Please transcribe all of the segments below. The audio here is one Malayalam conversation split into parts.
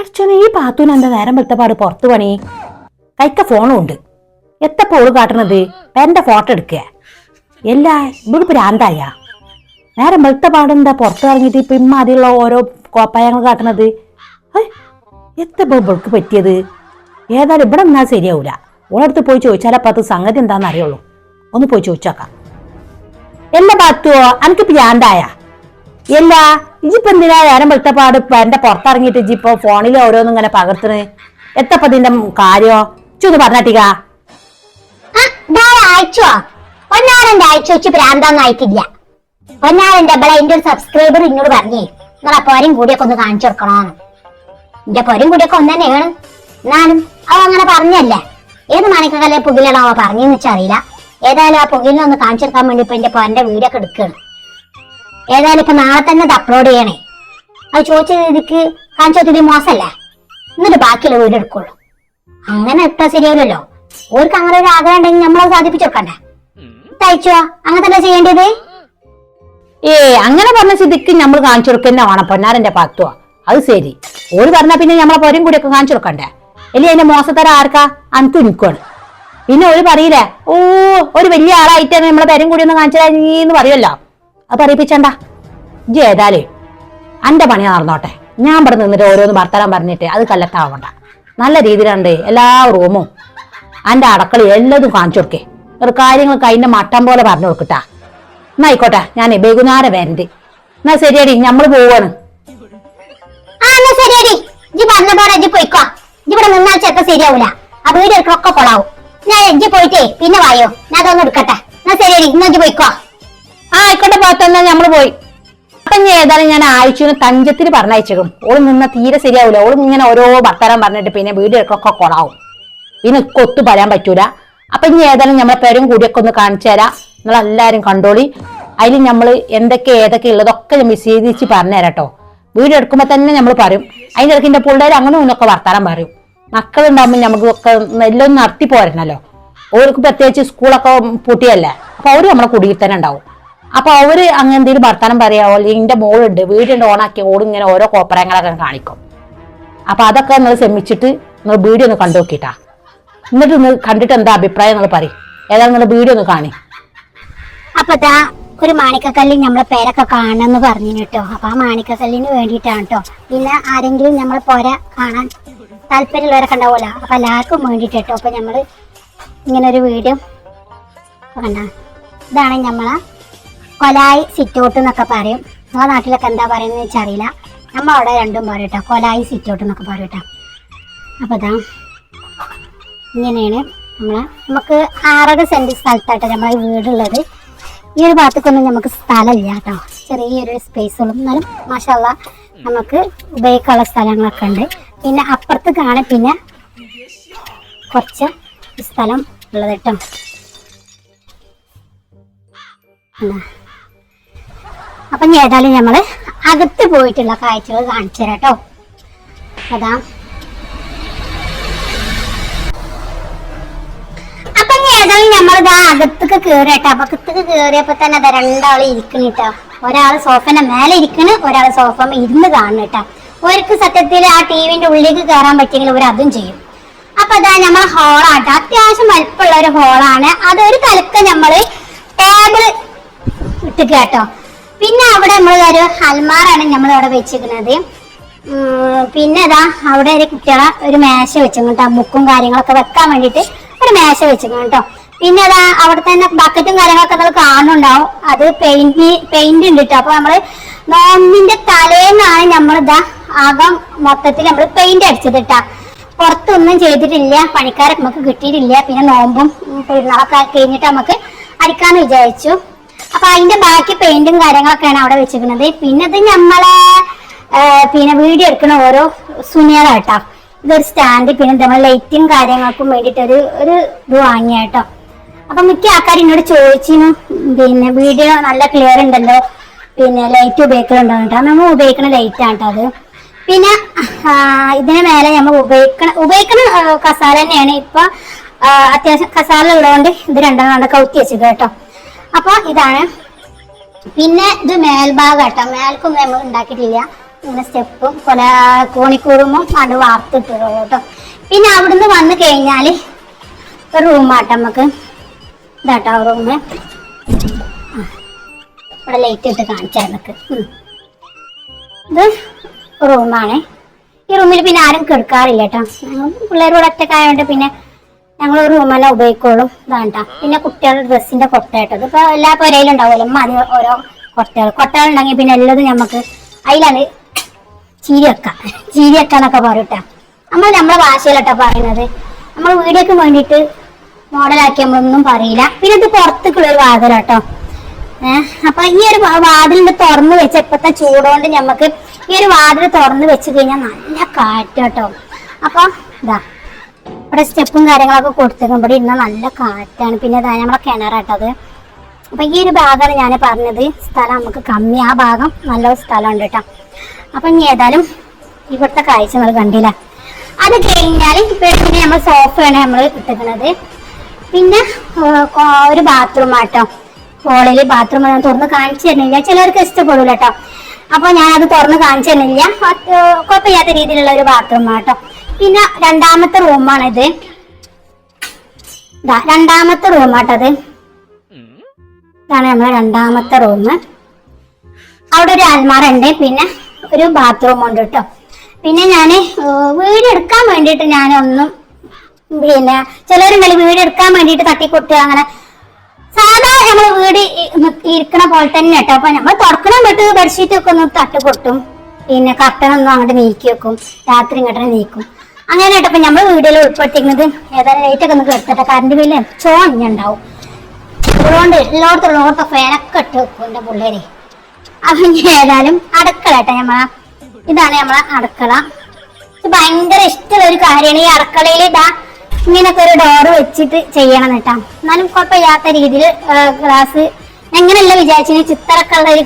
പഠിച്ചോനെ ഈ പാത്തൂന് എന്താ നേരം വെളുത്തപാട് പുറത്തു പണി? കൈക്ക ഫോണും ഉണ്ട് എത്ര ഓൾ കാട്ടണത്? എന്റെ ഫോട്ടോ എടുക്കുക. എല്ലാ ഇവിടെ പ്രാന്തായ നേരം വെളുത്തപാട് എന്താ പുറത്ത് ഇറങ്ങിയിട്ട് ഇപ്പൊ ഇമ്മാതിയുള്ള ഓരോ കോപ്പായങ്ങൾ കാട്ടണത്? എത്തപ്പോ ഇവൾക്ക് പറ്റിയത്? ഏതായാലും ഇവിടെ നിന്നാൽ ശരിയാവൂല. ഓളടുത്ത് പോയി ചോദിച്ചാൽ അപ്പൊ അത് സംഗതി എന്താണെന്ന് അറിയുള്ളൂ. ഒന്ന് പോയി ചോദിച്ചോക്കാം. എല്ലാ പാത്തുവോ എനിക്ക് പ്രാന്തായ ഇല്ല ഇജിപ്പോ എന്തിനാ നേരം വെളുത്തപ്പാട് ഇപ്പൊ എന്റെ പുറത്തിറങ്ങിയിട്ട് ഇജിപ്പോ ഫോണിൽ ഓരോന്നും ഇങ്ങനെ പകർത്തണ് എത്തപ്പോ ഇതിന്റെ കാര്യോ? ചൊന്ന് പറഞ്ഞാട്ടിക അയച്ചോ പൊന്നാരന്റെ അയച്ചു വെച്ച് പ്രാന്താന്ന് അയക്കില്ല പൊന്നാരന്റെ ഇവിടെ എന്റെ ഒരു സബ്സ്ക്രൈബർ എന്നോട് പറഞ്ഞേ നിങ്ങളെ പോരും കൂടിയൊക്കെ ഒന്ന് കാണിച്ചു കൊടുക്കണോന്ന്. എന്റെ പോരും കൂടിയൊക്കെ ഒന്ന് തന്നെയാണ് എന്നാലും അവ അങ്ങനെ പറഞ്ഞല്ലേ? ഏത് മണിക്കല്ലേ പുകിലാണോ അവ പറഞ്ഞെന്ന് വെച്ചറിയില്ല ഏതായാലും ആ പുകിലിനെ ഒന്ന് കാണിച്ചു വേണ്ടി ഇപ്പൊ എന്റെ പൊരന്റെ വീടൊക്കെ എടുക്കുകയാണ് ഏതായാലും ഇപ്പൊ നാളെ തന്നെ അത് അപ്ലോഡ് ചെയ്യണേ. അത് ചോദിച്ച രീതിക്ക് കാണിച്ചു കൊടുത്തിട്ട് മോശമല്ലേ. എന്നിട്ട് ബാക്കിയുള്ള വീട് എടുക്കുള്ളൂ. അങ്ങനെ ഇട്ടാ ശരിയാവില്ലല്ലോ. ഓർക്ക് അങ്ങനെ ഒരു ആഗ്രഹം ഉണ്ടെങ്കിൽ നമ്മളത് സാധിപ്പിച്ചു കൊടുക്കണ്ടേ? തയ്ച്ചോ അങ്ങനെ തന്നെ ചെയ്യേണ്ടത്? ഏ അങ്ങനെ പറഞ്ഞ സ്ഥിതിക്ക് നമ്മൾ കാണിച്ചു കൊടുക്കുന്ന വേണം. പൊന്നാരന്റെ പത്തുവ. അത് ശരി. ഓര് പറഞ്ഞാ പിന്നെ നമ്മളെ പൊരും കൂടി ഒക്കെ കാണിച്ചു കൊടുക്കണ്ടേ? അല്ലേ അതിന്റെ മോശത്തരം ആർക്കാ? അനക്ക് നിൽക്കുവാണ് പിന്നെ ഒരു പറയില്ലേ ഓ ഒരു വലിയ ആളായിട്ടാണ് നമ്മളെ പേരും കൂടി ഒന്ന് കാണിച്ചാൽ എന്ന് പറയുമല്ലോ. അത് പറയിപ്പിച്ചണ്ട? ഇജ്ജ് ഏതാലേ അന്റെ പണി നടന്നോട്ടെ. ഞാൻ ഇവിടെ നിന്നിട്ട് ഓരോന്ന് ഭർത്താനം പറഞ്ഞിട്ട് അത് കല്ലത്താവണ്ട നല്ല രീതിയിലുണ്ട് എല്ലാ റൂമും. അന്റെ അടക്കള എല്ലാതും കാണിച്ചു കൊടുക്കേ. ഒരു കാര്യങ്ങൾ കഴിഞ്ഞ മട്ടം പോലെ പറഞ്ഞു കൊടുക്കട്ടാ എന്നാ ആയിക്കോട്ടെ ഞാൻ വൈകുന്നേരം വരണ്ട്. എന്നാ ശരിയടി ഞമ്മൾ പോവാണ്. ആ എന്നാ ശരിയടി. ഇജ്ജ് പറഞ്ഞ പോലെ ഇജ്ജ് പോയിക്കോ. ഇജ്ജ് ഇവിടെ നിന്നാൽ ചെലപ്പോ ശരിയാവൂല. ആ വീട് എടുക്കൊക്കെ കൊളാവും ഞാൻ ഇജ്ജ് പോയിട്ടേ പിന്നെ വായോ. ഞാൻ അതൊന്നും എടുക്കട്ടെ. എന്നാ ശരിയടി ഇന്ന് ഇജ്ജ് പോയിക്കോ. ആ ആയിക്കോട്ടെ പോയി. അപ്പൊ ഇനി ഏതായാലും ഞാൻ ആഴ്ചന്ന് തഞ്ചത്തിന് പറഞ്ഞയച്ചേക്കും. ഓൾ നിന്ന തീരെ ശരിയാവൂല. ഓൾ ഇങ്ങനെ ഓരോ ഭർത്താനം പറഞ്ഞിട്ട് പിന്നെ വീട് എടുക്കൊക്കെ കൊളാവും പിന്നെ കൊത്തു പറയാൻ പറ്റൂല. അപ്പൊ ഇനി ഏതായാലും നമ്മളെ പേരും കൂടിയൊക്കെ ഒന്ന് കാണിച്ചു തരാം. നിങ്ങൾ എല്ലാരും കണ്ടോളി. അതിൽ നമ്മൾ എന്തൊക്കെ ഏതൊക്കെ ഉള്ളതൊക്കെ ഞാൻ വിശദീകരിച്ച് പറഞ്ഞുതരാം കേട്ടോ. വീട് എടുക്കുമ്പോൾ തന്നെ നമ്മൾ പറയും. അതിന്റെ ഇടയ്ക്ക് എന്റെ പിള്ളേർ അങ്ങനെ ഒന്നൊക്കെ വർത്താനം പറയും. മക്കളുണ്ടാകുമ്പോൾ നമുക്കൊക്കെ എല്ലാം നടത്തി പോരണല്ലോ ഓർക്ക് പ്രത്യേകിച്ച് സ്കൂളൊക്കെ പൂട്ടിയല്ലേ? അപ്പോൾ അവർ നമ്മളെ കുടിയിൽ തന്നെ ഉണ്ടാവും. അപ്പൊ അവർ അങ്ങനെ എന്തെങ്കിലും വർത്താനം പറയാവോ അല്ലെങ്കിൽ എന്റെ മോളുണ്ട് വീടുണ്ട് ഓണാക്കി ഓടും ഇങ്ങനെ ഓരോ കോപ്പറങ്ങളൊക്കെ കാണിക്കും. അപ്പൊ അതൊക്കെ നിങ്ങൾ ശ്രമിച്ചിട്ട് നിങ്ങൾ വീഡിയോ ഒന്ന് കണ്ടു നോക്കിട്ടാ. എന്നിട്ട് നിങ്ങൾ കണ്ടിട്ട് എന്താ അഭിപ്രായം നിങ്ങൾ പറയും. ഏതായാലും നിങ്ങൾ വീഡിയോ ഒന്ന് കാണി. അപ്പൊ ഒരു മാണിക്കക്കല്ലിൽ നമ്മളെ പേരൊക്കെ കാണണമെന്ന് പറഞ്ഞു കേട്ടോ അപ്പൊ ആ മാണിക്കക്കല്ലിന് വേണ്ടിയിട്ടാണ് കേട്ടോ പിന്നെ ആരെങ്കിലും നമ്മളെ പോര കാണാൻ താല്പര്യമുള്ളവരൊക്കെ ഉണ്ടാവുമല്ലോ. അപ്പൊ എല്ലാവർക്കും വേണ്ടിയിട്ട് കേട്ടോ അപ്പൊ നമ്മൾ ഇങ്ങനെ ഒരു വീഡിയോ കണ്ട. ഇതാണ് നമ്മളെ കൊലായി സിറ്റൗട്ട് എന്നൊക്കെ പറയും. നമ്മുടെ നാട്ടിലൊക്കെ എന്താ പറയുന്നത് വെച്ചറിയില്ല നമ്മൾ അവിടെ രണ്ടും പറയും കേട്ടോ. കൊലായി സിറ്റൗട്ട് എന്നൊക്കെ പറയും കേട്ടോ. അപ്പൊ ഇതാ ഇങ്ങനെയാണ് നമ്മളെ നമുക്ക് ആറര സെന്റ് സ്ഥലത്തായിട്ട് നമ്മളെ ഈ വീടുള്ളത്. ഈ ഒരു ഭാഗത്തേക്കൊന്നും നമുക്ക് സ്ഥലമില്ല കേട്ടോ. ചെറിയൊരു സ്പേസ് ഉള്ളൂ. എന്നാലും മാഷല്ല നമുക്ക് ഉപയോഗിക്കാനുള്ള സ്ഥലങ്ങളൊക്കെ ഉണ്ട്. പിന്നെ അപ്പുറത്തേക്കാണ് പിന്നെ കുറച്ച് സ്ഥലം ഉള്ളത് കേട്ടോ. അപ്പൊ ഇനി ഏതായാലും നമ്മൾ അകത്ത് പോയിട്ടുള്ള കാഴ്ചകൾ കാണിച്ചു തരാം കേട്ടോ. അതാ. അപ്പൊ ഇനി ഏതായാലും നമ്മളിതാ അകത്തേക്ക് കേറിയട്ടോ അപ്പൊ അകത്തേക്ക് കേറിയപ്പോ തന്നെ അതാ രണ്ടാൾ ഇരിക്കണിട്ടോ ഒരാൾ സോഫന്റെ മേലെ ഇരിക്കണ് ഒരാൾ സോഫ ഇരുന്ന് കാണുന്നുട്ടോ ഒരിക്കൽ സത്യത്തിൽ ആ ടിവിന്റെ ഉള്ളിലേക്ക് കയറാൻ പറ്റിയെങ്കിൽ അവർ അതും ചെയ്യും. അപ്പൊ അതാ നമ്മൾ ഹോളാട്ടോ അത്യാവശ്യം വലുപ്പമുള്ള ഒരു ഹോളാണ് അതൊരു തലക്ക് നമ്മൾ ടേബിൾ ഇട്ട് കേട്ടോ. പിന്നെ അവിടെ നമ്മൾ ഒരു അൽമാറാണ് നമ്മൾ അവിടെ വെച്ചിരിക്കുന്നത് പിന്നെ ഇതാ അവിടെ ഒരു കുട്ടികളെ ഒരു മേശ വെച്ചു കേട്ടോ ബുക്കും കാര്യങ്ങളൊക്കെ വെക്കാൻ വേണ്ടിയിട്ട് ഒരു മേശ വെച്ചു കേട്ടോ. പിന്നെ അതാ അവിടെ തന്നെ ബക്കറ്റും കാര്യങ്ങളൊക്കെ നമ്മൾ കാണുന്നുണ്ടാവും. അത് പെയിന്റ് പെയിന്റ് ഉണ്ട് കേട്ടോ. അപ്പൊ നമ്മൾ നോമ്പിന്റെ തലേന്നാണ് നമ്മളിതാ ആകം മൊത്തത്തിൽ നമ്മൾ പെയിന്റ് അടിച്ചത് കേട്ടാ. പുറത്തൊന്നും ചെയ്തിട്ടില്ല പണിക്കാരൊക്കെ നമുക്ക് കിട്ടിയിട്ടില്ല. പിന്നെ നോമ്പും പെരുന്നാളൊക്കെ കഴിഞ്ഞിട്ട് നമുക്ക് അടിക്കാന്ന് വിചാരിച്ചു. അപ്പൊ അതിന്റെ ബാക്കി പെയിന്റും കാര്യങ്ങളൊക്കെയാണ് അവിടെ വെച്ചിരിക്കുന്നത്. പിന്നെ ഇത് നമ്മളെ പിന്നെ വീഡിയോ എടുക്കുന്ന ഓരോ സുനികളാട്ടോ ഇതൊരു സ്റ്റാൻഡ് പിന്നെ നമ്മൾ ലൈറ്റും കാര്യങ്ങൾക്കും വേണ്ടിട്ട് ഒരു ഒരു ഇത് വാങ്ങിയ അപ്പൊ മിക്ക ആൾക്കാർ എന്നോട് ചോദിച്ചിരുന്നു പിന്നെ വീഡിയോ നല്ല ക്ലിയർ ഉണ്ടല്ലോ പിന്നെ ലൈറ്റ് ഉപയോഗിക്കലുണ്ടോ കേട്ടോ. നമ്മൾ ഉപയോഗിക്കുന്ന ലൈറ്റ് ആണ് അത്. പിന്നെ ഇതിന് മേലെ നമ്മൾ ഉപയോഗിക്കണ ഉപയോഗിക്കുന്ന കസാല തന്നെയാണ്. ഇപ്പൊ അത്യാവശ്യം കസാല ഉള്ളതുകൊണ്ട് ഇത് രണ്ടെണ്ണം കൗത്തി വെച്ചത് കേട്ടോ. അപ്പൊ ഇതാണ്. പിന്നെ ഇത് മേൽഭാഗം കേട്ടോ മേൽക്കും നമ്മൾ ഉണ്ടാക്കിയിട്ടില്ല. ഇങ്ങനെ സ്റ്റെപ്പും കൊല കോണിക്കൂറുമ്പും അത് വാർത്തിട്ടുള്ളൂ കേട്ടോ പിന്നെ അവിടുന്ന് വന്നു കഴിഞ്ഞാൽ ഒരു റൂമാട്ടോ നമുക്ക്. ഇതാട്ടോ റൂമ്. ഇവിടെ ലൈറ്റ് ഇട്ട് കാണിച്ചാൽ നമുക്ക്. ഇത് റൂമാണ്. ഈ റൂമിൽ പിന്നെ ആരും കിടക്കാറില്ല കേട്ടോ. പിള്ളേരോട് ഒറ്റക്കായോണ്ട് പിന്നെ ഞങ്ങൾ ഒരു റൂമെല്ലാം ഉപയോഗിക്കോളും വേണ്ട പിന്നെ കുട്ടികളുടെ ഡ്രസ്സിന്റെ കൊട്ടയിട്ടത് ഇപ്പൊ എല്ലാ പുരയിലും ഉണ്ടാവുമല്ലോ. അമ്മ അത് ഓരോ കൊട്ടകൾ കൊട്ടകൾ ഉണ്ടെങ്കിൽ പിന്നെ എല്ലാതും നമുക്ക് അതിലാണ് ചീരി വെക്കാം. ചീരി വെക്കാന്നൊക്കെ പറയട്ടാ നമ്മൾ നമ്മളെ ഭാഷയിലട്ടോ പറയുന്നത്. നമ്മൾ വീഡിയോക്ക് വേണ്ടിയിട്ട് മോഡലാക്കി നമ്മളൊന്നും പറയില്ല. പിന്നെ ഇത് പുറത്തേക്കുള്ള ഒരു വാതിലാട്ടോ. ഏഹ് അപ്പൊ ഈ ഒരു വാതിലിന്റെ തുറന്ന് വെച്ച ഇപ്പത്തെ ചൂടുകൊണ്ട് ഞമ്മക്ക് ഈ ഒരു വാതിൽ തുറന്ന് വെച്ച് കഴിഞ്ഞാൽ നല്ല കാറ്റ് കേട്ടോ അപ്പൊ ഇതാ. ഇവിടെ സ്റ്റെപ്പും കാര്യങ്ങളൊക്കെ കൊടുത്തേക്കും ഇവിടെ ഇരുന്ന നല്ല കാറ്റാണ്. പിന്നെ ഇതാ നമ്മളെ കിണറാട്ടത് അപ്പൊ ഈ ഒരു ഭാഗമാണ് ഞാൻ പറഞ്ഞത്. സ്ഥലം നമുക്ക് കമ്മി. ആ ഭാഗം നല്ല സ്ഥലമുണ്ട് കേട്ടോ. അപ്പൊ ഇനി ഏതായാലും ഇവിടുത്തെ കാഴ്ച നമ്മൾ കണ്ടില്ല? അത് കഴിഞ്ഞാൽ പിന്നെ നമ്മൾ സോഫയാണ് നമ്മൾ ഇട്ടിരിക്കുന്നത്. പിന്നെ ഒരു ബാത്റൂം ആട്ടോ. ഹോളിൽ ബാത്റൂം ഞാൻ തുറന്ന് കാണിച്ചു തരുന്നില്ല. ചിലർക്ക് ഇഷ്ടപ്പെടില്ല കേട്ടോ. അപ്പൊ ഞാൻ അത് തുറന്ന് കാണിച്ചു തരുന്നില്ല. കുഴപ്പമില്ലാത്ത രീതിയിലുള്ള ഒരു ബാത്റൂം ആട്ടോ. പിന്നെ രണ്ടാമത്തെ റൂമാണിത് രണ്ടാമത്തെ റൂമാട്ടത് ഇതാണ് നമ്മളെ രണ്ടാമത്തെ റൂം അവിടെ ഒരു അൽമാര ഉണ്ട് പിന്നെ ഒരു ബാത്റൂം ഉണ്ട് കേട്ടോ പിന്നെ ഞാൻ വീട് എടുക്കാൻ വേണ്ടിയിട്ട് ഞാനൊന്നും പിന്നെ ചിലരുണ്ടല്ലോ വീട് എടുക്കാൻ വേണ്ടിയിട്ട് തട്ടിക്കൊട്ടുക അങ്ങനെ സാധാ നമ്മൾ വീട് ഇരിക്കണ പോലെ തന്നെ കേട്ടോ അപ്പൊ നമ്മൾ തുറക്കണം വിട്ട് ബെഡ്ഷീറ്റ് ഒക്കെ ഒന്ന് തട്ടുകൊട്ടും പിന്നെ കർട്ടൻ ഒന്നും അങ്ങോട്ട് നീക്കി വെക്കും. രാത്രി ഇങ്ങോട്ട് നീക്കും. അങ്ങനെ ഇട്ടപ്പോ നമ്മൾ വീഡിയോയിൽ ഉൾപ്പെടുത്തിക്കുന്നത് ഏതായാലും ലൈറ്റ് ഒക്കെ എടുത്തിട്ട് കറണ്ട് ബില്ല് ചോഞ്ഞുണ്ടാവും അതുകൊണ്ട് എല്ലായിടത്തും ഉള്ളവർക്ക് ഫാനൊക്കെ ഇട്ട് വെക്കും പുള്ളേര്. അപ്പൊ ഏതായാലും അടുക്കള കേട്ടോ നമ്മളെ ഇതാണ് നമ്മളെ അടുക്കള. ഇത് ഭയങ്കര ഇഷ്ടമുള്ള ഒരു കാര്യമാണ്. ഈ അടുക്കളയിൽ ഇതാ ഇങ്ങനൊക്കെ ഒരു ഡോറ് വെച്ചിട്ട് ചെയ്യണം കേട്ടാ. എന്നാലും കുഴപ്പമില്ലാത്ത രീതിയിൽ ഗ്ലാസ് എങ്ങനെയല്ല വിചാരിച്ചു ചിത്രമൊക്കെ ഒരു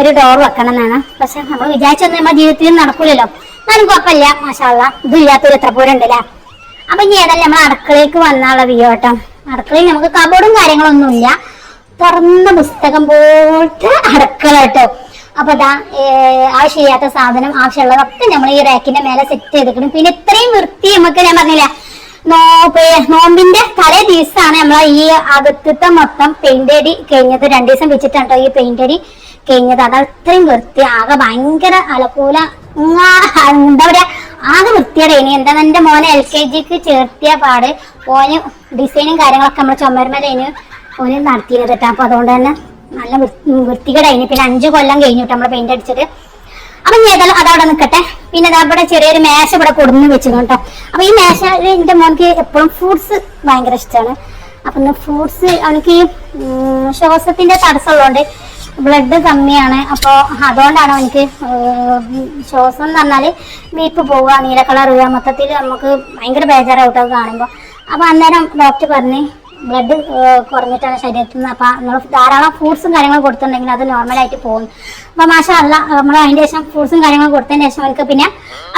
ഒരു ഡോർ വെക്കണം എന്നാണ്. പക്ഷെ നമ്മൾ വിചാരിച്ചൊന്നും നമ്മുടെ ജീവിതത്തിൽ നടക്കൂലല്ലോ. എന്നാലും കുഴപ്പമില്ല മാഷാള്ള ഇതില്ലാത്തൊരു എത്ര പോരുണ്ടല്ലേ അപ്പൊ ഇനി ഏതായാലും നമ്മൾ അടുക്കളയ്ക്ക് വന്നാലുള്ള വ്യൂ കേട്ടോ അടുക്കളയിൽ നമുക്ക് കബോർഡും കാര്യങ്ങളൊന്നുമില്ല തുറന്ന പുസ്തകം പോലത്തെ അടുക്കള കേട്ടോ. അപ്പൊ അതാ ആവശ്യമില്ലാത്ത സാധനം ആവശ്യമുള്ളതൊക്കെ നമ്മൾ ഈ റാക്കിന്റെ മേലെ സെറ്റ് ചെയ്തിക്കണം പിന്നെ ഇത്രയും വൃത്തി നമുക്ക് ഞാൻ പറഞ്ഞില്ല നോ പേ- നോമ്പിന്റെ തലേ ദിവസമാണ് നമ്മൾ ഈ അകത്തത്തെ മൊത്തം പെയിന്റ് അടി കഴിഞ്ഞത്. രണ്ടു ദിവസം വെച്ചിട്ടാണ് ഈ പെയിന്റ് അടി. കഴിഞ്ഞത്. അത് അത്രയും വൃത്തി ആകെ ഭയങ്കര അലക്കൂല എന്താ പറയാ ആകെ ഇനി എന്താ എന്റെ മോനെ എൽ കെ ജിക്ക് ചേർത്തിയ പാട്. ഓന് ഡിസൈനും കാര്യങ്ങളൊക്കെ നമ്മൾ ചുമരുമേലേന് ഓന് നടത്തിയത് കേട്ടോ. അപ്പൊ അതുകൊണ്ട് തന്നെ നല്ല ഇനി. പിന്നെ അഞ്ചു കൊല്ലം കഴിഞ്ഞിട്ട് നമ്മൾ പെയിന്റ് അടിച്ചിട്ട് അപ്പൊ ഇനി ഏതായാലും അതവിടെ നിൽക്കട്ടെ പിന്നെ അതവിടെ ചെറിയൊരു മേശ ഇവിടെ കൊടുന്ന് വെച്ചിരുന്നു കേട്ടോ. അപ്പൊ ഈ മേശ എന്റെ മോനക്ക് എപ്പോഴും ഫ്രൂട്ട്സ് ഭയങ്കര ഇഷ്ടമാണ് അപ്പൊ ഫ്രൂട്ട്സ് അവനക്ക് ശ്വാസത്തിന്റെ തടസ്സമുള്ളതുകൊണ്ട് ബ്ലഡ് കമ്മിയാണ്. അപ്പോൾ അതുകൊണ്ടാണ് എനിക്ക് ശ്വാസം എന്ന് പറഞ്ഞാൽ വീപ്പ് പോവുക നീല കളർ വരിക മൊത്തത്തിൽ നമുക്ക് ഭയങ്കര ബേജാറായിട്ട് അത് കാണുമ്പോൾ അപ്പൊ അന്നേരം ഡോക്ടർ പറഞ്ഞ് ബ്ലഡ് കുറഞ്ഞിട്ടാണ് ശരീരത്തിൽ നിന്ന്. അപ്പൊ നമ്മൾ ധാരാളം ഫ്രൂട്ട്സും കാര്യങ്ങളും കൊടുത്തിട്ടുണ്ടെങ്കിൽ അത് നോർമലായിട്ട് പോകും അപ്പൊ മാഷ അല്ല നമ്മൾ അതിന്റെ ശേഷം ഫ്രൂട്ട്സും കാര്യങ്ങളും കൊടുത്തതിന് ശേഷം അവർക്ക് പിന്നെ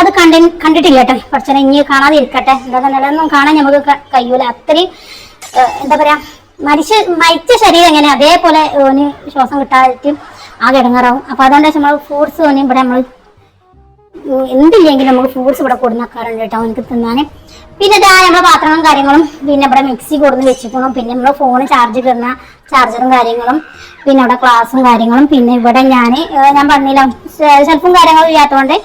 അത് കണ്ടി കണ്ടിട്ടില്ല കേട്ടോ. കുറച്ചേരം ഇനി കാണാതിരിക്കട്ടെ എന്താ നല്ലതൊന്നും കാണാൻ നമുക്ക് കഴിയൂല. അത്രയും എന്താ പറയാ മരിച്ച മരിച്ച ശരീരം എങ്ങനെ? അതേപോലെ ഓന് ശ്വാസം കിട്ടാറ്റും ആ കിടങ്ങറാവും അപ്പൊ അതുകൊണ്ട് നമ്മൾ ഫ്രൂട്ട്സ് ഓന് ഇവിടെ നമ്മൾ എന്തില്ലെങ്കിലും നമുക്ക് ഫ്രൂട്ട്സ് ഇവിടെ കൊടുന്നേക്കാറുണ്ട് കേട്ടോ എനിക്ക് തിന്നാന്. പിന്നെ ഇതാ നമ്മുടെ പാത്രങ്ങളും കാര്യങ്ങളും. പിന്നെ ഇവിടെ മിക്സി കൊടുന്ന് വെച്ചിരിക്കണം പിന്നെ നമ്മൾ ഫോൺ ചാർജ് കിടന്ന ചാർജറും കാര്യങ്ങളും. പിന്നെ ഇവിടെ ക്ലാസ്സും കാര്യങ്ങളും. പിന്നെ ഇവിടെ ഞാൻ ഞാൻ പറഞ്ഞില്ല സെൽഫും കാര്യങ്ങളും ഇല്ലാത്തതുകൊണ്ട്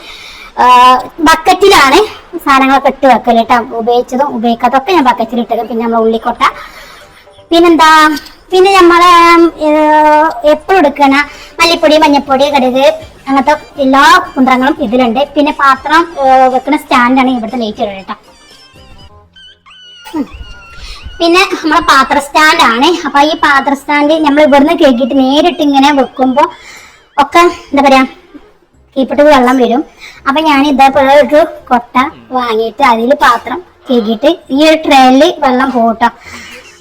ബക്കറ്റിലാണ് സാധനങ്ങളൊക്കെ ഇട്ട് വെക്കൽ കേട്ടോ. ഉപയോഗിച്ചതും ഉപയോഗിക്കാത്തതൊക്കെ ഞാൻ ബക്കറ്റിൽ ഇട്ടത് പിന്നെ നമ്മൾ ഉള്ളിക്കൊട്ട പിന്നെന്താ? പിന്നെ നമ്മളെ എപ്പോഴും എടുക്കണ മല്ലിപ്പൊടി മഞ്ഞപ്പൊടി കടുക് അങ്ങനത്തെ എല്ലാ കുന്ത്രങ്ങളും ഇതിലുണ്ട്. പിന്നെ പാത്രം വെക്കുന്ന സ്റ്റാൻഡാണ് ഇവിടുത്തെ ലൈറ്റ് കേട്ടോ. പിന്നെ നമ്മളെ പാത്ര സ്റ്റാൻഡാണ്. അപ്പൊ ഈ പാത്ര സ്റ്റാൻഡ് നമ്മൾ ഇവിടുന്ന് കേക്കിയിട്ട് നേരിട്ട് ഇങ്ങനെ വെക്കുമ്പോ ഒക്കെ എന്താ പറയാ കീപ്പിട്ട് വെള്ളം വരും. അപ്പൊ ഞാൻ ഇതേപോലെ ഒരു കൊട്ട വാങ്ങിയിട്ട് അതിൽ പാത്രം കേക്കിയിട്ട് ഈ ഒരു ട്രെയിനിൽ വെള്ളം പോകട്ടോ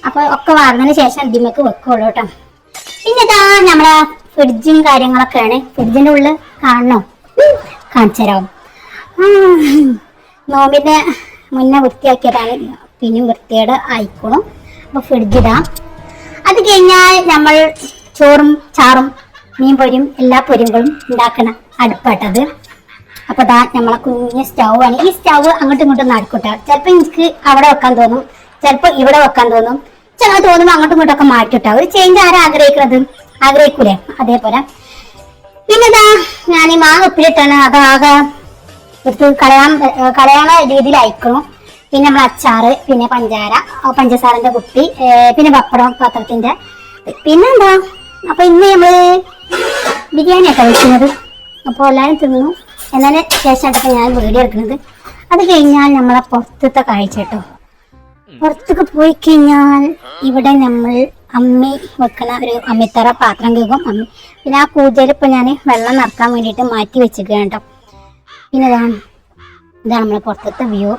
അപ്പൊ ഒക്കെ വാർന്നതിന് ശേഷം ഇതിമക്ക് വെക്കുള്ളൂ കേട്ടോ. പിന്നെ ഇതാ നമ്മളെ ഫ്രിഡ്ജും കാര്യങ്ങളൊക്കെയാണ്. ഫ്രിഡ്ജിന്റെ ഉള്ളിൽ കാണണോ? കാണിച്ചു തരാം നോമ്പിന്റെ മുന്നേ വൃത്തിയാക്കിയതാണ്. പിന്നെ വൃത്തിയുടെ ആയിക്കോളും. അപ്പൊ ഫ്രിഡ്ജിടാം അത് കഴിഞ്ഞാൽ നമ്മൾ ചോറും ചാറും മീൻ പൊരിയും എല്ലാ പൊരികളും ഉണ്ടാക്കണം അടുപ്പട്ടത്. അപ്പൊ ദാ നമ്മളെ കുഞ്ഞ് സ്റ്റൗ ആണ് ഈ സ്റ്റൗ അങ്ങോട്ടും ഇങ്ങോട്ടും നടക്കൂട്ടോ. ചിലപ്പോ എനിക്ക് അവിടെ വെക്കാൻ തോന്നും. ചിലപ്പോ ഇവിടെ വെക്കാൻ തോന്നും. ചില തോന്നുമ്പോ അങ്ങോട്ടും ഇങ്ങോട്ടും ഒക്കെ മാറ്റിട്ടോ ഒരു ചേഞ്ച് ആരാ ആഗ്രഹിക്കുന്നത് ആഗ്രഹിക്കൂലേ? അതേപോലെ. പിന്നെ ദാ ഞാൻ ഈ മാങ്ങ ഉപ്പിലിട്ടാണ്. അതാകെ എടുത്ത് കളയാൻ ഏർ രീതിയിൽ അയക്കണം പിന്നെ നമ്മൾ അച്ചാറ് പിന്നെ പഞ്ചാര പഞ്ചസാരന്റെ കുപ്പി പിന്നെ പപ്പടം പത്രത്തിന്റെ. പിന്നെന്താ? അപ്പൊ ഇന്ന് നമ്മൾ ബിരിയാണിയാണ് കഴിക്കുന്നത് അപ്പോൾ എല്ലാവരും തിന്നു. എന്നതിന് ശേഷമായിട്ടൊക്കെ ഞാൻ വീഡിയോ എടുക്കുന്നത്. അത് കഴിഞ്ഞാൽ നമ്മളെ പുറത്തത്തെ കാഴ്ച കേട്ടോ. പുറത്തൊക്കെ പോയി കഴിഞ്ഞാൽ ഇവിടെ നമ്മൾ അമ്മി വെക്കണ ഒരു അമ്മിത്തറ പാത്രം കേൾക്കും അമ്മി പിന്നെ ആ കൂജയിൽ ഇപ്പൊ ഞാൻ വെള്ളം നിറക്കാൻ വേണ്ടിയിട്ട് മാറ്റി വെച്ചിരിക്കുകയാണ് കേട്ടോ. പിന്നെ ഇതാണ് ഇതാണ് നമ്മളെ പുറത്തത്തെ വ്യൂ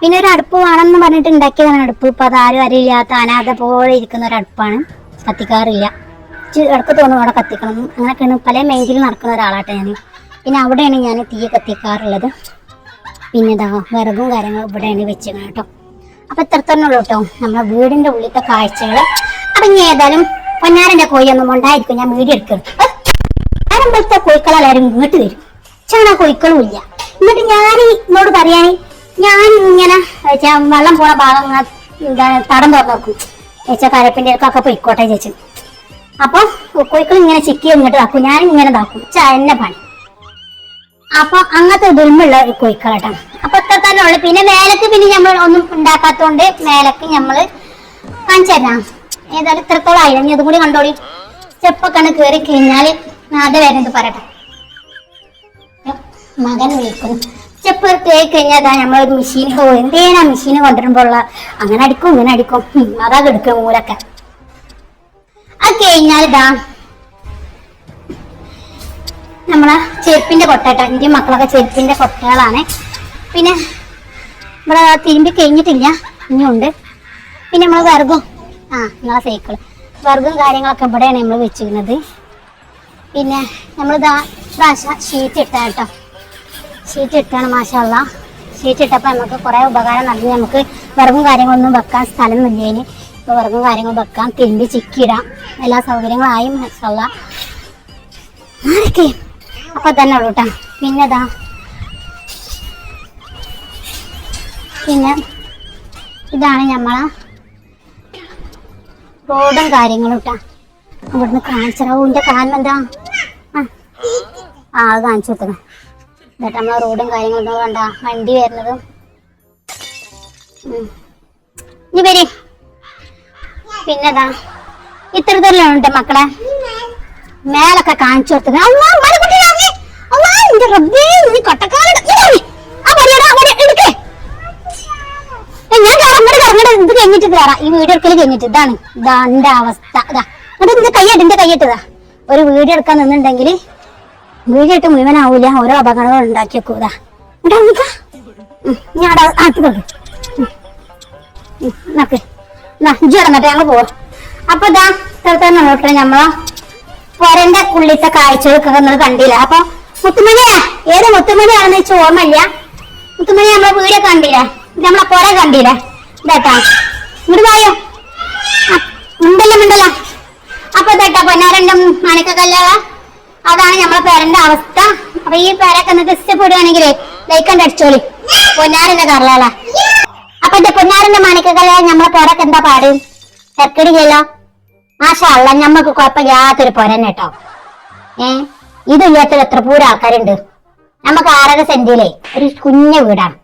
പിന്നെ ഒരു അടുപ്പ് വേണമെന്ന് പറഞ്ഞിട്ട് ഉണ്ടാക്കിയതാണ് അടുപ്പ്. ഇപ്പൊ അത് ആരും അറിയില്ലാത്ത അനാഥ പോലെ ഇരിക്കുന്ന ഒരു അടുപ്പാണ്. കത്തിക്കാറില്ല. ഇടയ്ക്ക് തോന്നും അവിടെ കത്തിക്കണം. അങ്ങനെയൊക്കെയാണ് പല മെയിന്റിൽ നടക്കുന്ന ഒരാളാട്ടെ ഞാൻ. പിന്നെ അവിടെയാണ് ഞാൻ തീ കത്തിക്കാറുള്ളത്. പിന്നെ ഇതാ വിറകും കാര്യങ്ങളും ഇവിടെയാണ് വെച്ചിരിക്കുന്നത് കേട്ടോ. അപ്പൊ ഇത്ര തന്നെ ഉള്ളൂ കേട്ടോ നമ്മുടെ വീടിന്റെ ഉള്ളിലത്തെ കാഴ്ചകൾ അപ്പൊ ഇനി ഏതായാലും പൊന്നാരന്റെ കോഴിയൊന്നും ഉണ്ടായിരിക്കും ഞാൻ വീഡിയോ എടുക്കണം ആരമ്പലത്തെ കോഴിക്കളെല്ലാരും ഇങ്ങോട്ട് വരും. ചാണ കോഴിക്കളും ഇല്ല. എന്നിട്ട് ഞാൻ എന്നോട് പറയാൻ ഞാൻ ഇങ്ങനെ വെള്ളം പോണ ഭാഗം തടം തുറന്നു നോക്കും ചേച്ചാ കരപ്പിന്റെ അടുക്കൊക്കെ പൊയ്ക്കോട്ടെ ചേച്ചി അപ്പൊ കോഴിക്കൾ ഇങ്ങനെ ചിക്കി ഇങ്ങോട്ട് താക്കും ഞാൻ ഇങ്ങനെ താക്കും ചാ എന്നെ പണി. അപ്പൊ അങ്ങനത്തെ ദുൽമുള്ള ഒരു കോഴിക്കളാട്ടാ. അപ്പൊ ഇത്ര തന്നെ ഉള്ളു. പിന്നെ മേലക്ക് പിന്നെ നമ്മൾ ഒന്നും ഉണ്ടാക്കാത്തോണ്ട് മേലക്ക് നമ്മൾ കാണിച്ചു തരാം. ഏതായാലും ഇത്രത്തോളം ആയില്ല? ഇനി അതും കൂടി കണ്ടോളി. സ്റ്റെപ്പൊക്കെ കയറി കഴിഞ്ഞാൽ അത് വരുന്നത് പറയട്ടെ? മകൻ വിളിക്കുന്നു. സ്റ്റെപ്പ് കയറി കഴിഞ്ഞാൽ നമ്മളൊരു മെഷീൻ ഓ എന്തേനാ മെഷീൻ കൊണ്ടുവരുമ്പോഴുള്ള അങ്ങനെ അടിക്കും ഇങ്ങനെ അടിക്കും. അതാ കിടക്കും മൂലൊക്കെ അത് കഴിഞ്ഞാൽ ഇതാ നമ്മളെ ചെരുപ്പിന്റെ കൊട്ടേട്ട. എന്റെ മക്കളൊക്കെ ചെരുപ്പിന്റെ കൊട്ടകളാണ്. പിന്നെ ഇവിടെ തിരുമ്പി കഴിഞ്ഞിട്ടില്ല. ഇനിയുണ്ട്. പിന്നെ നമ്മളെ വർഗം. ആ നിങ്ങളെ സൈക്കിൾ വർഗം കാര്യങ്ങളൊക്കെ ഇവിടെയാണ് നമ്മൾ വെച്ചിരുന്നത് പിന്നെ നമ്മൾ പ്രാവശ്യം ഷീറ്റ് ഇട്ട കേട്ടോ. ഷീറ്റ് ഇട്ടാണ് മാഷല്ല ഷീറ്റ് ഇട്ടപ്പോൾ നമുക്ക് കുറേ ഉപകാരം നടന്നു. നമുക്ക് വിറകും കാര്യങ്ങളൊന്നും വെക്കാൻ സ്ഥലമൊന്നുമില്ലേന് ഇപ്പോൾ വിറകും കാര്യങ്ങളും വെക്കാം. തിരുമ്പി ചിക്കിടാം എല്ലാ സൗകര്യങ്ങളായും മാഷല്ല ആരൊക്കെ? അപ്പൊ തന്നെ ഉള്ളൂ കേട്ടോ പിന്നെ പിന്നെ ഇതാണ് നമ്മളെ റോഡും കാര്യങ്ങളും കേട്ടോ ഇവിടുന്ന് കാണിച്ചറാവൂന്റെ കാലം എന്താ? ആ. അത് കാണിച്ചു കൊടുത്തത്. എന്നിട്ട് നമ്മളെ റോഡും കാര്യങ്ങളും കണ്ട. വണ്ടി വരുന്നതും. ഇനി വരി. പിന്നെതാ? ഇത്ര തന്നെയാണ് മക്കളെ? മേലൊക്കെ കാണിച്ചു കൊടുത്തത് വടി. ഞാൻ കേറാം, ഇങ്ങട് കേറാം, ഇങ്ങട് ഇത് കഴിഞ്ഞിട്ട് കേറാം. ഈ വീട് എടുക്കൽ കഴിഞ്ഞിട്ട് ഇതാണ് ഇതാ എന്റെ അവസ്ഥ. ഇതാ എന്നിട്ട് എന്റെ കൈയ്യട്ട് എന്റെ കൈയ്യട്ടതാ ഒരു വീഡിയോ എടുക്കാൻ നിന്നുണ്ടെങ്കിൽ വീഡിയോ ഇട്ട് മുഴുവനാവൂല ഓരോ അപകടങ്ങൾ ഉണ്ടാക്കി വെക്കും ഇതാ. ഇങ്ങട് വന്നിക്ക. ഉം, ഞാൻ ആക്കി നോക്ക്. ഇജ്ജ് കിടന്നിട്ട് ഞങ്ങൾ പോവാം. അപ്പൊ ഇതാ തന്നെ നോക്കട്ടെ നമ്മളെ പൊരന്റെ കുള്ളിത്തെ കാഴ്ചകളൊക്കെ നിങ്ങൾ കണ്ടില്ല. അപ്പൊ മുത്തുമണിയാ? ഏത് മുത്തുമണിയാണെന്ന് വെച്ചാൽ ഓർമ്മയില്ല? മുത്തുമണി നമ്മളെ വീട് കണ്ടില്ല. നമ്മളെ പൊര കണ്ടില്ല. ഇതാട്ടാ ഇങ്ങോട്ട് പറയോ ഉണ്ടല്ലോ ഉണ്ടല്ലോ അപ്പൊ ഇതാട്ടാ പൊന്നാരണ്ടും മണിക്ക കല്യാള അതാണ് നമ്മളെ പേരന്റെ അവസ്ഥ. അപ്പൊ ഈ പേരൊക്കെ നിങ്ങൾക്ക് ഇഷ്ടപ്പെടുകയാണെങ്കിലേ ലൈക്കണ്ട് അടിച്ചോളി. പൊന്നാരന്റെ കറലാള അപ്പൊ എന്റെ പൊന്നാരന്റെ മാണിക്ക കല്യാണം നമ്മളെ പേരൊക്കെ എന്താ പാട്? തെക്കടില്ലല്ലോ മാഷല്ല ഞമ്മക്ക് കുഴപ്പമില്ലാത്തൊരു പൊരന്നെ കേട്ടോ ഏ? ഇതില്ലാത്തൊരു എത്ര പൂര ആൾക്കാരുണ്ട്? നമുക്ക് ആറര സെന്റിലെ ഒരു കുഞ്ഞ വീടാണ്.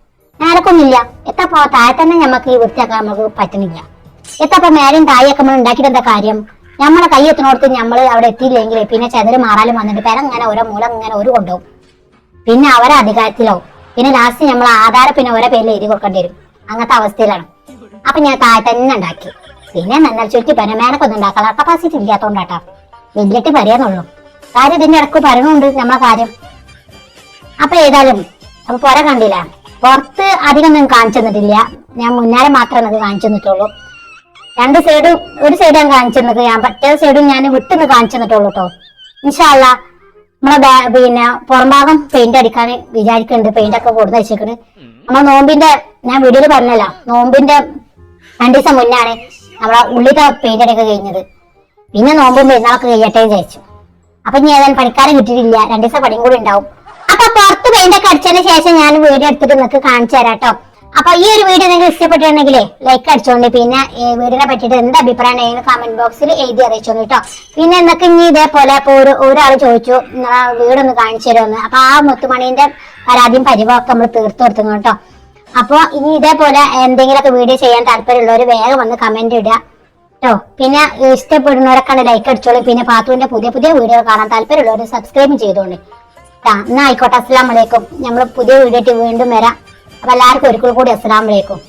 നേരക്കൊന്നുമില്ല എത്തപ്പോ താഴെ തന്നെ ഞമ്മക്ക് ഈ വൃത്തിയാക്കാൻ നമുക്ക് പറ്റുന്നില്ല. എത്തപ്പോ മേലും താഴെയൊക്കെ നമ്മൾ ഉണ്ടാക്കിയിട്ട് എന്താ കാര്യം? നമ്മളെ കൈ എത്തുന്നോടത്ത് നമ്മൾ അവിടെ എത്തിയില്ലെങ്കിൽ പിന്നെ ചെതൽ മാറാലും വന്നിട്ട് പേരം ഇങ്ങനെ ഓരോ മൂലം ഇങ്ങനെ ഒരു കൊണ്ടുപോകും. പിന്നെ അവരെ അധികാരത്തിലാവും പിന്നെ ലാസ്റ്റ് നമ്മൾ ആധാരം പിന്നെ ഓരോ പേരിൽ എഴുതി കൊടുക്കേണ്ടി വരും. അങ്ങനത്തെ അവസ്ഥയിലാണ്. അപ്പൊ ഞാൻ താഴെ തന്നെ ഉണ്ടാക്കി. പിന്നെ നന്നൽ ചുറ്റി ഒന്നും ഉണ്ടാക്കാനുള്ള കപ്പാസിറ്റി ഇല്ലാത്തോണ്ടാട്ടാ. വെല്ലിട്ട് പറയാന്നുള്ളൂ കാര്യം ഇതിന്റെ ഇടയ്ക്ക് പറയണുണ്ട് നമ്മളെ കാര്യം. അപ്പൊ ഏതായാലും അപ്പൊ പുര കണ്ടില്ല. പുറത്ത് അധികം ഒന്നും കാണിച്ചു തന്നിട്ടില്ല. ഞാൻ മുന്നാലെ മാത്രമേ അത് കാണിച്ചു തന്നിട്ടുള്ളൂ. രണ്ട് സൈഡും ഒരു സൈഡ് ഞാൻ കാണിച്ചു തന്നത്. ഞാൻ മറ്റേ സൈഡും ഞാൻ വിട്ടുനിന്ന് കാണിച്ചു തന്നിട്ടുള്ളൂ കേട്ടോ ഇൻഷാല്ല നമ്മളെ പിന്നെ പുറംഭാഗം പെയിന്റ് അടിക്കാൻ വിചാരിക്കുന്നുണ്ട്. പെയിന്റ് ഒക്കെ കൊടുത്ത് വെച്ചേക്കണ് നമ്മളെ നോമ്പിന്റെ ഞാൻ വീഡിയോയിൽ പറഞ്ഞല്ലോ നോമ്പിന്റെ രണ്ടു ദിവസം മുന്നാണ് നമ്മളെ ഉള്ളിലെ പെയിന്റ് അടിയൊക്കെ കഴിഞ്ഞത്. പിന്നെ നോമ്പും പെരുന്നാളൊക്കെ കഴിയട്ടെ വിചാരിച്ചു. അപ്പൊ ഇനി ഏതായാലും പണിക്കാരെ കിട്ടിയിട്ടില്ല. രണ്ടു ദിവസം പണിയും കൂടി ഉണ്ടാവും. അപ്പൊ പുറത്ത് പെയിന്റൊക്കെ അടിച്ചതിന് ശേഷം ഞാൻ വീഡിയോ എടുത്തിട്ട് നിങ്ങൾക്ക് കാണിച്ചു തരാം കേട്ടോ. അപ്പൊ ഈ ഒരു വീഡിയോ നിങ്ങൾക്ക് ഇഷ്ടപ്പെട്ടിട്ടുണ്ടെങ്കിൽ ലൈക്ക് അടിച്ചോണ്ട് പിന്നെ ഈ വീഡിയോനെ പറ്റിയിട്ട് എന്ത് അഭിപ്രായം കമന്റ് ബോക്സിൽ എഴുതി അറിയിച്ചോണ്ട് കേട്ടോ. പിന്നെ എന്നൊക്കെ ഇനി ഇതേപോലെ ഇപ്പൊ ഒരു ഒരാൾ ചോദിച്ചു വീടൊന്ന് കാണിച്ചു തരുമെന്ന് അപ്പൊ ആ മുത്തുമണീന്റെ പരാതിയും പരിവൊക്കെ നമ്മൾ തീർത്തു കൊടുത്തു കേട്ടോ. അപ്പൊ ഇനി ഇതേപോലെ എന്തെങ്കിലുമൊക്കെ വീഡിയോ ചെയ്യാൻ താല്പര്യമുള്ളവർ വേഗം വന്ന് കമന്റ് ഇടുക. കേട്ടോ പിന്നെ ഇഷ്ടപ്പെടുന്നവരൊക്കെ ലൈക്ക് അടിച്ചോളൂ. പിന്നെ പാത്തുവിന്റെ പുതിയ പുതിയ വീഡിയോ കാണാൻ താല്പര്യമുള്ളവർ സബ്സ്ക്രൈബ് ട്ടാ എന്നാ ആയിക്കോട്ടെ. അസ്സാം വലൈക്കും നമ്മൾ പുതിയ വീഡിയോ വീണ്ടും വരാം. അപ്പൊ എല്ലാവർക്കും ഒരിക്കൽ കൂടി അസ്സാം വലൈക്കും